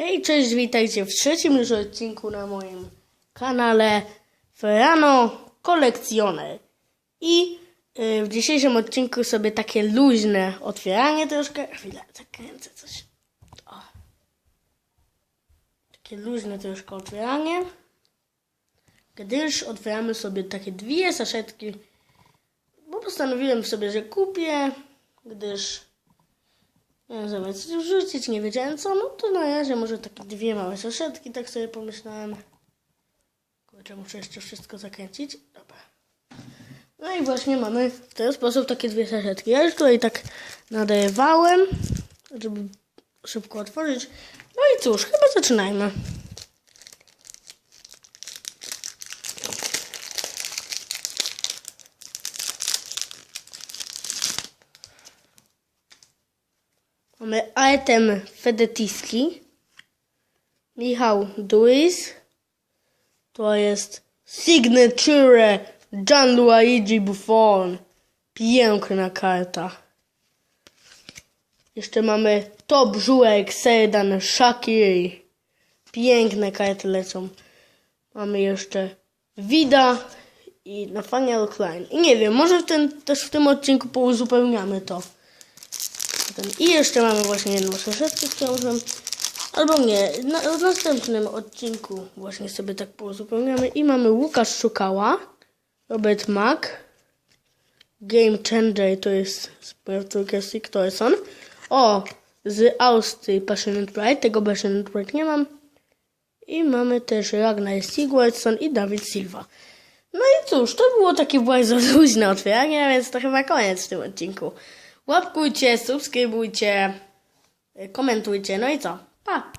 Hej, cześć, witajcie w trzecim już odcinku na moim kanale Ferrano Kolekcjoner. I y, w dzisiejszym odcinku sobie takie luźne otwieranie troszkę. Chwilę, zakręcę coś. O. Takie luźne troszkę otwieranie. Gdyż otwieramy sobie takie dwie saszetki, bo postanowiłem sobie, że kupię, gdyż zamiast wrzucić, nie wiedziałem co, no to na razie może takie dwie małe saszetki, tak sobie pomyślałem. Kurczę, muszę jeszcze wszystko zakręcić. Dobra. No i właśnie mamy w ten sposób takie dwie saszetki. Ja już tutaj tak nadajewałem, żeby szybko otworzyć. No i cóż, chyba zaczynajmy. Mamy Artem Fedetiski, Michał Duis, to jest Signature Gianluigi Buffon. Piękna karta. Jeszcze mamy Top Żółek Serdan Shakir. Piękne karty lecą. Mamy jeszcze Vida i Nathaniel Klein. I nie wiem, może w ten, też w tym odcinku pouzupełniamy to. I jeszcze mamy właśnie jedną saszetkę z książem. Albo nie, na, w następnym odcinku właśnie sobie tak pouzupełniamy. I mamy Łukasz Szukała, Robert Mack, Game Changer to jest z Puerto Rico Torson. O, z Austrii Passionate Pride, tego Passionate Pride nie mam. I mamy też Ragnar Sigurdsson i Dawid Silva. No i cóż, to było takie bardzo luźne otwieranie, więc to chyba koniec w tym odcinku. Łapkujcie, subskrybujcie, komentujcie, no i co? Pa!